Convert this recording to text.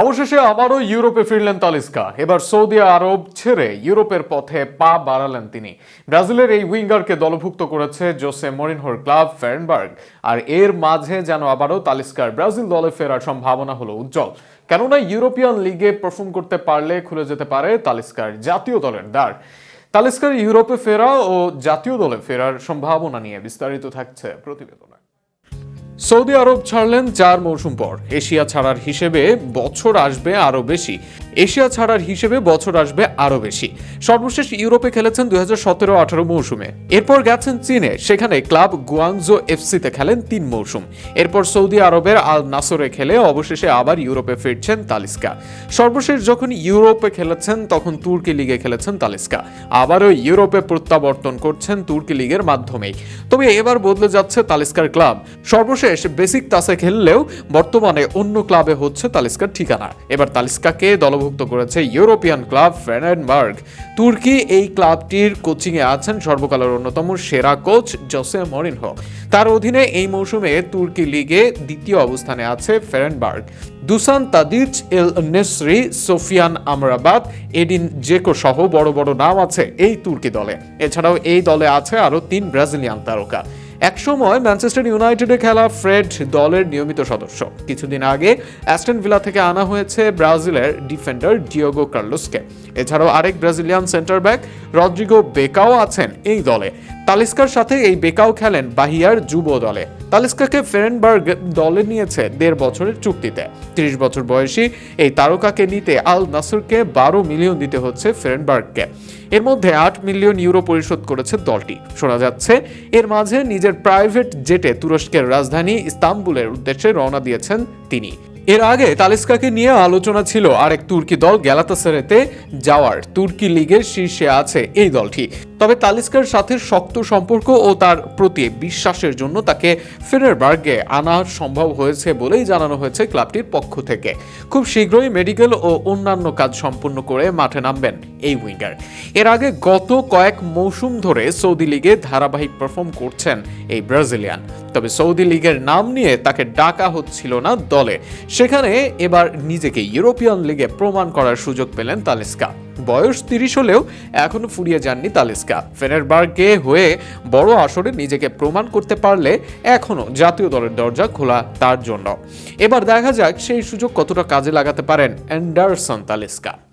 অবশেষে আবারও ইউরোপে ফিরলেন তালিস্কা। এবার সৌদি আরব ছেড়ে ইউরোপের পথে পা বাড়ালেন তিনি। ব্রাজিলের এই উইঙ্গারকে দলভুক্ত করেছে জোসে মরিনহোর ক্লাব ফেরেনবার্গ। আর এর মাঝে যেন আবারও তালিস্কার ব্রাজিল দলে ফেরার সম্ভাবনা হলো উজ্জ্বল। কেননা ইউরোপিয়ান লিগে পারফর্ম করতে পারলে খুলে যেতে পারে তালিস্কার জাতীয় দলের দ্বার। তালিস্কার ইউরোপে ফেরা ও জাতীয় দলে ফেরার সম্ভাবনা নিয়ে বিস্তারিত থাকছে প্রতিবেদনে। সৌদি আরব ছাড়লেন চার মৌসুম পর। এশিয়া ছাড়ার হিসেবে বছর আসবে আরও বেশি। এশিয়া ছাড়ার হিসেবে বছর আসবে আরও বেশি। সর্বশেষ ইউরোপে খেলেছেন দুই হাজার সতেরো আঠারো মৌসুমে। এরপর গেছেন চীনে, সেখানে ক্লাব গুয়াংজো এফসিতে খেলেন তিন মৌসুম। এরপর সৌদি আরবের আল নাসরে খেলে অবশেষে আবার ইউরোপে ফিরছেন তালিস্কা। সর্বশেষ যখন ইউরোপে খেলেছেন, তখন তুর্কি লিগে খেলেছেন তালিস্কা। আবারও ইউরোপে প্রত্যাবর্তন করছেন তুর্কি লিগের মাধ্যমেই। তবে এবার বদলে যাচ্ছে তালিস্কার ক্লাব। সর্বশেষ বেসিক তাসে খেললেও বর্তমানে অন্য ক্লাবে হচ্ছে তালিস্কার ঠিকানা। এবার তালিস্কাকে দলভুক্ত করেছে ইউরোপিয়ান ক্লাব ফ্রেনেনবার্গ তুর্কি এই ক্লাবটির কোচিংয়ে আছেন সর্বকালের অন্যতম সেরা কোচ জোসে মরিনহো। তার অধীনে এই মৌসুমে তুর্কি লিগে দ্বিতীয় অবস্থানে আছে ফেরেনবার্গ। দুসান তাদিচ, এল নেসরি, সোফিয়ান আমরাবাদ, এডিন জেকো সহ বড় বড় নাম আছে এই তুর্কি দলে। এছাড়াও এই দলে আছে আরও তিন ব্রাজিলিয়ান তারকা। একসময় ম্যানচেস্টার ইউনাইটেডে খেলা ফ্রেড দলের নিয়মিত সদস্য। কিছুদিন আগে অ্যাস্টন ভিলা থেকে আনা হয়েছে ব্রাজিলের ডিফেন্ডার ডিওগো কার্লোসকে। এছাড়াও আরেক Brazilian center back Rodrigo Becao আছেন এই দলে। তালিস্কার সাথে এই বেকাও খেলেন বাহিয়ার যুব দলে। তালিস্কাকে ফেরেনবার্গ দলে নিয়েছে দেড় বছরের চুক্তিতে। ত্রিশ বছর বয়সী এই তারকাকে নিতে আল নাসরকে বারো মিলিয়ন দিতে হচ্ছে ফেরেনবার্গকে। এর মধ্যে আট মিলিয়ন ইউরো পরিশোধ করেছে দলটি। শোনা যাচ্ছে, এর মাঝে নিজের প্রাইভেট জেটে তুরস্কের রাজধানী ইস্তাম্বুলের উদ্দেশ্যে রওনা দিয়েছেন তিনি। এর আগে তালিস্কাকে নিয়ে আলোচনা ছিল আরেক তুর্কি দল গ্যালাতাসারেতে। যাওয়ার তুর্কি লিগের শীর্ষে আছে এই দলটি। তবে তালিস্কার সাথে শক্ত সম্পর্ক ও তার প্রতি বিশ্বাসের জন্য তাকে ফেনারবার্গে আনা সম্ভব হয়েছে বলেই জানানো হয়েছে ক্লাবটির পক্ষ থেকে। খুব শীঘ্রই মেডিকেল ও অন্যান্য কাজ সম্পূর্ণ করে মাঠে নামবেন এই উইঙ্গার। এর আগে গত কয়েক মৌসুম ধরে সৌদি লিগে ধারাবাহিক পারফর্ম করছেন এই ব্রাজিলিয়ান। তবে সৌদি লিগের নাম নিয়ে তাকে ডাকা হচ্ছিল না দলে। সেখানে এবার নিজেকে ইউরোপিয়ান লিগে প্রমাণ করার সুযোগ পেলেন তালিস্কা। বয়স তিরিশ হলেও এখনও ফুরিয়ে যাননি তালেস্কা। ফেনেরবার্গে হয়ে বড় আসরে নিজেকে প্রমাণ করতে পারলে এখনও জাতীয় দলের দরজা খোলা তার জন্য। এবার দেখা যাক সেই সুযোগ কতটা কাজে লাগাতে পারেন অ্যান্ডারসন তালিস্কা।